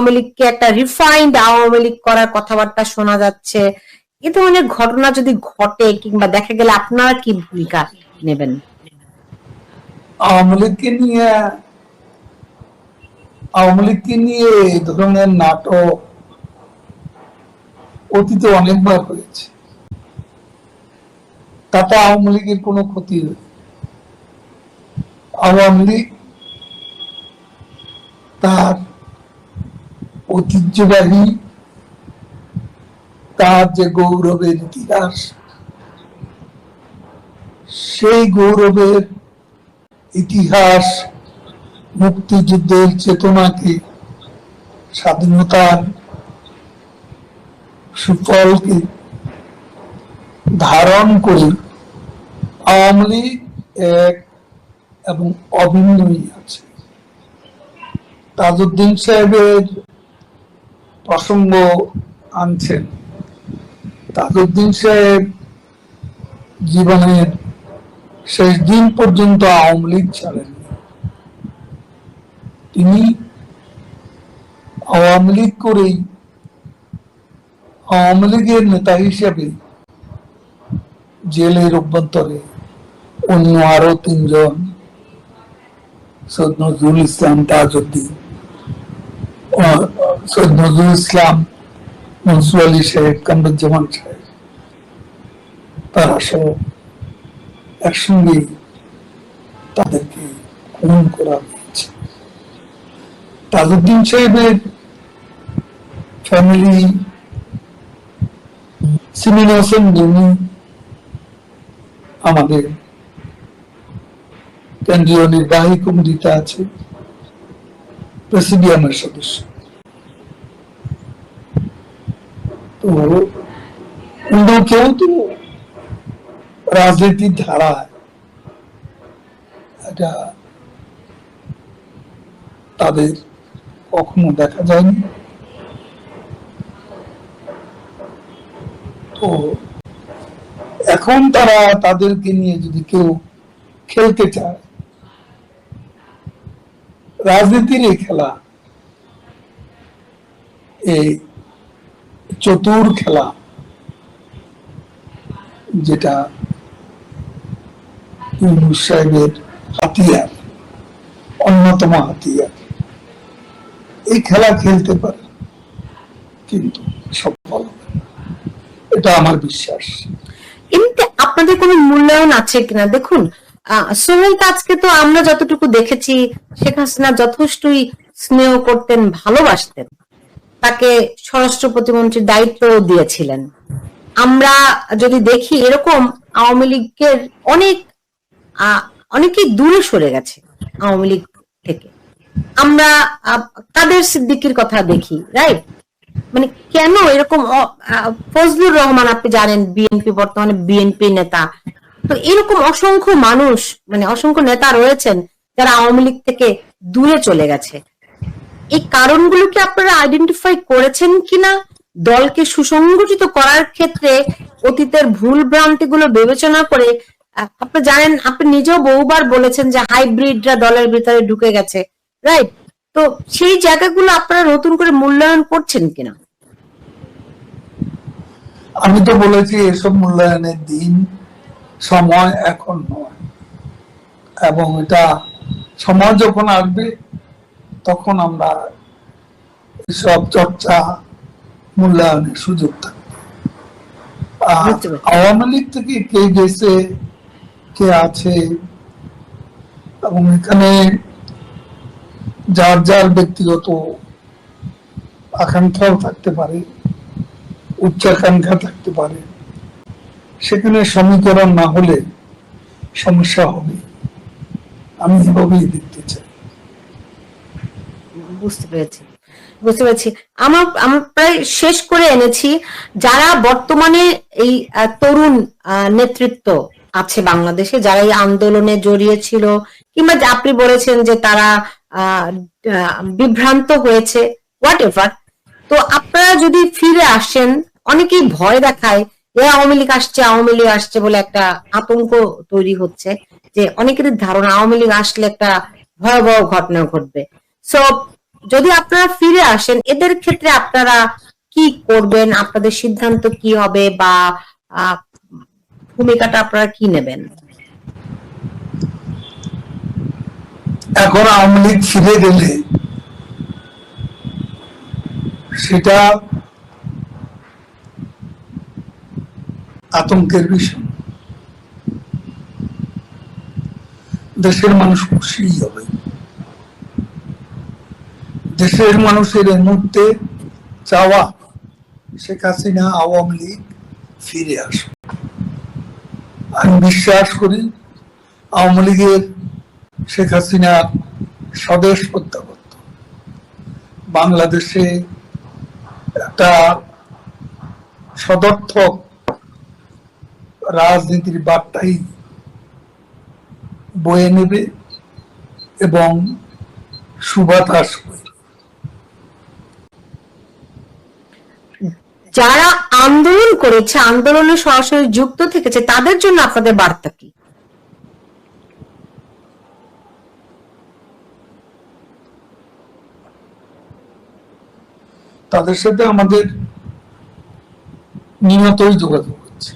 আওয়ামী লীগকে একটা রিফাইন্ড আওয়ামী লীগ করার কথাবার্তা শোনা যাচ্ছে। এ ধরনের ঘটনা যদি ঘটে কিংবা দেখা গেলে আপনারা কি ভূমিকা নেবেন? আওয়ামী লীগকে নিয়ে, আওয়ামী লীগকে নিয়ে এই ধরনের নাটক অতীতে অনেকবার হয়েছে। তাতে আওয়ামী লীগের কোনো ক্ষতি আওয়ামী লীগ তার ঐতিহ্যবাহী তার যে গৌরবের ইতিহাস, সেই গৌরবের ইতিহাস মুক্তিযুদ্ধের চেতনাকে, স্বাধীনতার সুফলকে ধারণ করে আওয়ামী এক এবং অভিন্নই আছে তাজউদ্দিন সাহেবের প্রসঙ্গ আনছেন। তাজউদ্দিন সাহেব জীবনের শেষ দিন পর্যন্ত আওয়ামী লীগ ছাড়েন তিনি আওয়ামী লীগ করেই আওয়ামী লীগের নেতা হিসেবে জেলের অভ্যন্তরে অন্য আরও তিনজন সৈয়দ নজরুল ইসলাম তাজউদ্দিন সৈয়দ নজরুল ইসলাম মনসুর আলী সাহেব, কামরুজ্জামান সাহেব, তারা সহ একসঙ্গে তাদেরকে খুন করা হয়েছে। সাহেবের ফ্যামিলি সিমিন যিনি আমাদের কেন্দ্রীয় নির্বাহী কমিটিতে আছে, প্রেসিডিয়ামের সদস্য। তো কেউ তো রাজনীতির ধারায় এটা তাদের কখনো দেখা যায়নি তো এখন তারা তাদেরকে নিয়ে যদি কেউ খেলতে চায় রাজনীতির এই খেলা এই চতুর খেলা, যেটা সাহেবের হাতিয়ার, অন্যতম হাতিয়ার। এই খেলা খেলতে পারে, কিন্তু সফল এটা আমার বিশ্বাস। এমনিতে আপনাদের কোনো মূল্যায়ন আছে কিনা? দেখুন সোহেল তাজকে তো আমরা যতটুকু দেখেছি, শেখ হাসিনা যথেষ্টই স্নেহ করতেন, ভালোবাসতেন। তাকে স্বরাষ্ট্র প্রতিমন্ত্রীর দায়িত্ব দিয়েছিলেন। আমরা যদি দেখি, এরকম আওয়ামী লীগের অনেক অনেকেই দূরে সরে গেছে আওয়ামী লীগ থেকে। আমরা কাদের সিদ্দিকির কথা দেখি রাইট মানে কেন এরকম ফজলুর রহমান আপনি জানেন বিএনপি বর্তমানে বিএনপি নেতা। তো এরকম অসংখ্য মানুষ মানে অসংখ্য নেতা রয়েছেন, যারা আওয়ামী লীগ থেকে দূরে চলে গেছে। এই কারণগুলো কি আপনারা আইডেন্টিফাই করেছেন কিনা? দলকে সুসংগঠিত করার ক্ষেত্রে অতীতের ভুল ভ্রান্তিগুলো বিবেচনা করে আপনি জানেন, আপনি নিজেও বহুবার বলেছেন যে হাইব্রিডরা দলের ভিতরে ঢুকে গেছে রাইট তো সেই জায়গাগুলো আপনারা নতুন করে মূল্যায়ন করছেন কিনা? আমি তো বলেছি, এসব মূল্যায়নের দিন সময় এখন নয়। এবং এটা সময় যখন আসবে তখন আমরা এসব চর্চা মূল্যায়নের সুযোগ থাকবে। আওয়ামী লীগ থেকে কে গেছে কে আছে এবং এখানে যার যার ব্যক্তিগত আকাঙ্ক্ষাও থাকতে পারে উচ্চাকাঙ্ক্ষা থাকতে পারে সেখানে সমীকরণ না হলে সমস্যা হবে। আমি এভাবেই দেখতে চাই। বুঝতে পেরেছি। বুঝতে পেরেছি। আমার, আমরা প্রায় শেষ করে এনেছি, যারা বর্তমানে এই তরুণ নেতৃত্ব আছে বাংলাদেশে, যারা এই আন্দোলনে জড়িয়েছিল কিংবা আপনি বলেছেন যে তারা বিভ্রান্ত হয়েছে হোয়াট এভার তো আপনারা যদি ফিরে আসেন, অনেকেই ভয় দেখায় যে আওয়ামী লীগ আসছে, আওয়ামী লীগ আসছে বলে একটা আতঙ্ক তৈরি হচ্ছে, যে অনেকেরই ধারণা আওয়ামী লীগ আসলে একটা ভয়াবহ ঘটনা ঘটবে। সো যদি আপনারা ফিরে আসেন, এদের ক্ষেত্রে আপনারা কি করবেন? আপনাদের সিদ্ধান্ত কি হবে? বা ভূমিকাটা আপনারা কি নেবেন? এখন আওয়ামী লীগ ফিরে গেলে সেটা আতঙ্কের বিষয়। দেশের মানুষ খুশি হবে। দেশের মানুষের এই মুহূর্তে চাওয়া শেখ হাসিনা আওয়ামী লীগ ফিরে আসুক। আমি বিশ্বাস করি আওয়ামী লীগের শেখ হাসিনা স্বদেশ প্রত্যাবর্তন। বাংলাদেশে একটা সদর্থক রাজনীতির বার্তাই বয়ে নেবে এবং সুবাতাস বইবে যারা আন্দোলন করেছে, আন্দোলনে সরাসরি যুক্ত থেকেছে, তাদের জন্য আপনাদের বার্তা কি? তাদের সাথে আমাদের নিয়তই যোগাযোগ হচ্ছে।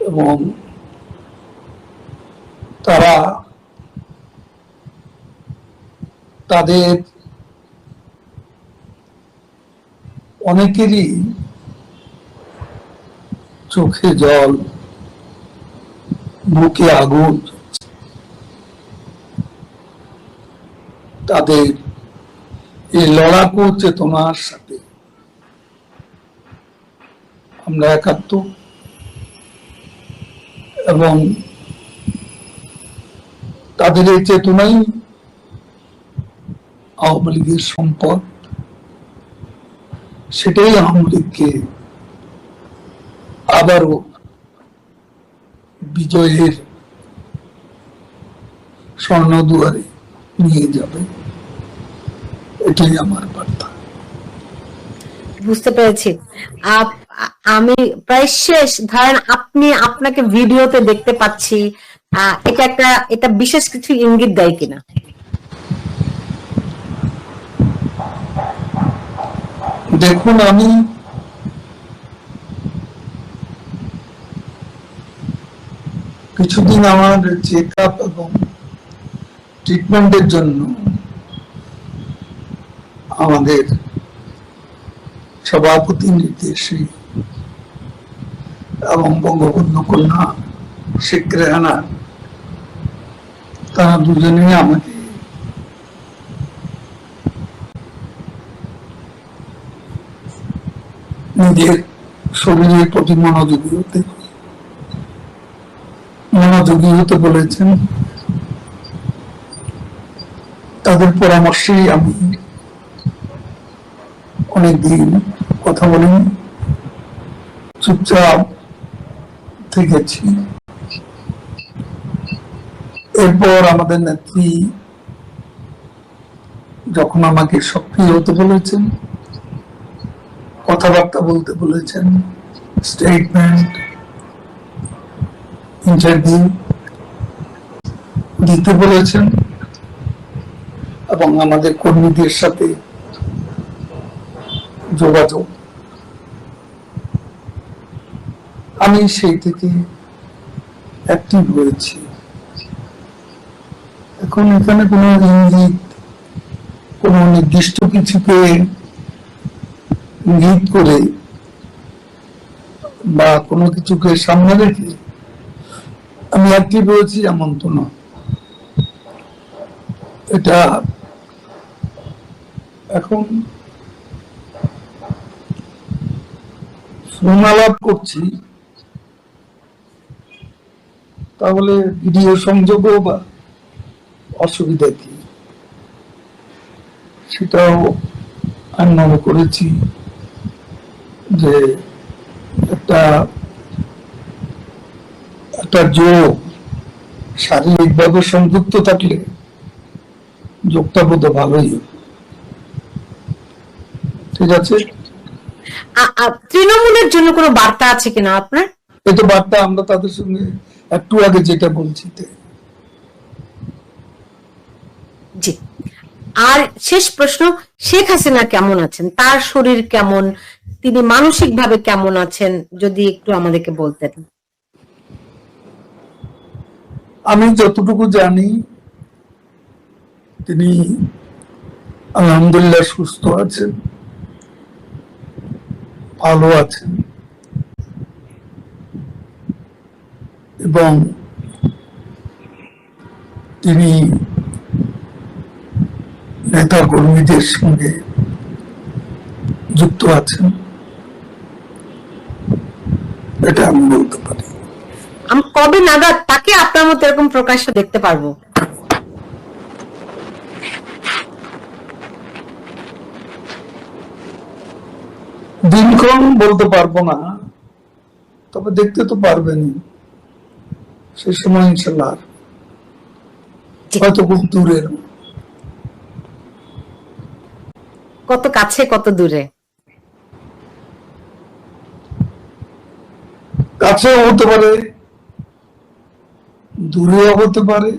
এবং তারা তাদের অনেকেরই চোখে জল বুকে আগুন, তাদের এই লড়াকু চেতনার সাথে আমরা একাত্ম। এবং তাদের এই চেতনাই আওয়ামী লীগের সম্পদ। সেটাই লীগকে আবারও বিজয়ের স্বর্ণ দুয়ারে নিয়ে যাবে। এটাই আমার বার্তা। বুঝতে পেরেছি। আমি প্রায় শেষ। ধরেন আপনি আপনাকে ভিডিওতে দেখতে পাচ্ছি এটা একটা, এটা বিশেষ কিছু ইঙ্গিত দেয় কিনা? দেখুন আমি কিছুদিন আমার চেক আপ এবং ট্রিটমেন্টের জন্য আমাদের সভাপতি নির্দেশে এবং বঙ্গবন্ধু কন্যা শেখ রেহানা, তারা দুজনেই আমাকে নিজের শরীরের প্রতি মনোযোগী হতে মনোযোগী হতে বলেছেন, তাদের পরামর্শেই আমি অনেকদিন কথা বলিনি। চুপচাপ থেকেছি। এরপর আমাদের নেত্রী যখন আমাকে সক্রিয় হতে বলেছেন কথাবার্তা বলতে বলেছেন স্টেটমেন্ট ইন্টারভিউ দিতে বলেছেন এবং আমাদের কর্মীদের সাথে যোগাযোগ। আমি সেই থেকে অ্যাক্টিভ হয়েছি এখন এখানে কোনো ইঙ্গিত, কোনো নির্দিষ্ট কিছুকে ইঙ্গিত করে বা কোনো কিছুকে সামনে রেখে আমি অ্যাক্টিভ হয়েছি এমন তো না। এটা এখন ফোন করছি, তাহলে ভিডিও সংযোগও বা অসুবিধা কি? সেটাও আমি মনে করেছি। যে একটা একটা যোগ শারীরিকভাবে সংযুক্ত থাকলে যোগটা বোধ ভালোই। ঠিক আছে? তৃণমূলের জন্য কোনো বার্তা আছে কিনা আপনার? এই তো বার্তা আমরা তাদের সঙ্গে একটু আগে যেটা বলছি জি। আর শেষ প্রশ্ন শেখ হাসিনা কেমন আছেন? তার শরীর কেমন? তিনি মানসিকভাবে কেমন আছেন, যদি একটু আমাদেরকে বলতেন? আমি যতটুকু জানি, তিনি আলহামদুলিল্লাহ সুস্থ আছেন, ভালো আছেন এবং তিনি নেতা কর্মীদের সঙ্গে যুক্ত আছেন এটা আমি বলতে পারি আমি কবে নাগাদ তাকে আপনার মতো এরকম প্রকাশ্য দেখতে পারব? দিনক্ষণ বলতে পারব না তবে দেখতে তো পারবেনই। সে সময় ইনশাল্লাহ হয়তো খুব দূরের কত কাছে কত দূরে? কাছেও হতে পারে। দূরেও হতে পারে,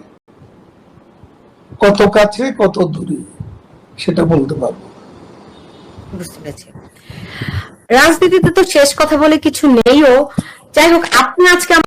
কত কাছে, কত দূরে, সেটা বলতে পারব বুঝতে পেরেছি। রাজনীতিতে তো শেষ কথা বলে কিছু নেইও। যাই হোক, আপনি আজকে